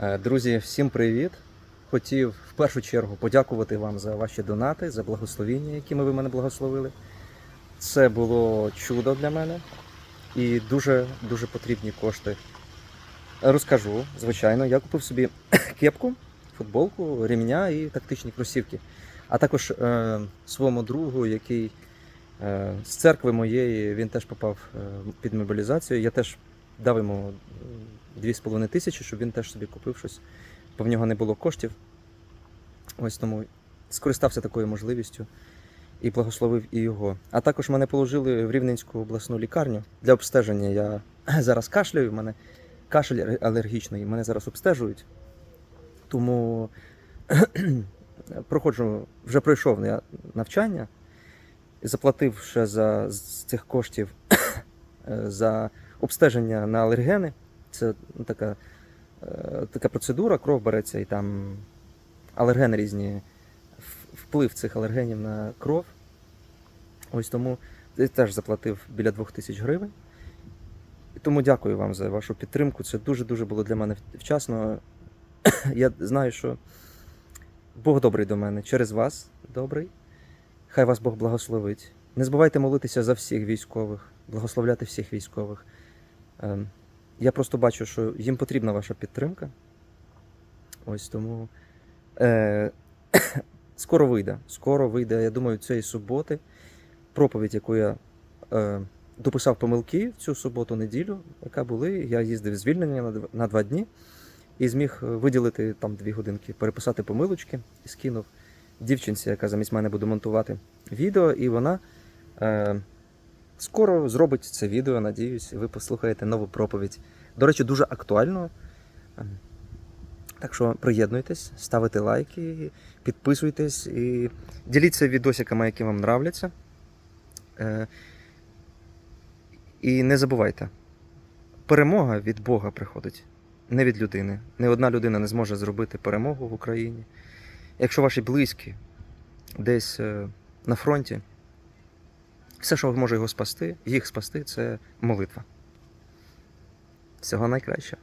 Е, Друзі, всім привіт! Хотів в першу чергу подякувати вам за ваші донати, за благословіння, якими ви мене благословили. Це було чудо для мене і дуже дуже потрібні кошти. Розкажу, звичайно, я купив собі кепку, футболку, ремня і тактичні кросівки. А також е, своєму другу, який е, з церкви моєї, він теж попав е, під мобілізацію. Я теж дав йому 2,5 тисячі, щоб він теж собі купив щось, бо в нього не було коштів. Ось тому скористався такою можливістю і благословив і його. А також мене положили в Рівненську обласну лікарню для обстеження. Я зараз кашляю, в мене кашель алергічний, мене зараз обстежують. Тому проходжу, вже пройшов навчання, заплатив ще за з цих коштів за обстеження на алергени. Це ну, така, е, така процедура, кров береться і там алергени різні, вплив цих алергенів на кров. Ось тому я теж заплатив біля 2000 гривень. Тому дякую вам за вашу підтримку. Це дуже-дуже було для мене вчасно. Я знаю, що Бог добрий до мене, через вас добрий. Хай вас Бог благословить. Не забувайте молитися за всіх військових, благословляти всіх військових. Я просто бачу, що їм потрібна ваша підтримка. Ось тому е, скоро вийде. Скоро вийде, я думаю, цієї суботи. Проповідь, яку я е, дописав помилки в цю суботу-неділю, яка були. Я їздив звільнення на, дв- на два дні і зміг виділити там дві годинки, переписати помилочки і скинув дівчинці, яка замість мене буде монтувати відео, і вона е, скоро зробить це відео, надіюсь, ви послухаєте нову проповідь. До речі, дуже актуально. Ем, Так що приєднуйтесь, ставите лайки, підписуйтесь і діліться відосиками, які вам нравляться. Е, І не забувайте, перемога від Бога приходить, не від людини. Ні одна людина не зможе зробити перемогу в Україні. Якщо ваші близькі десь е, на фронті, все, що може його спасти, їх спасти, це молитва. Всього найкращого.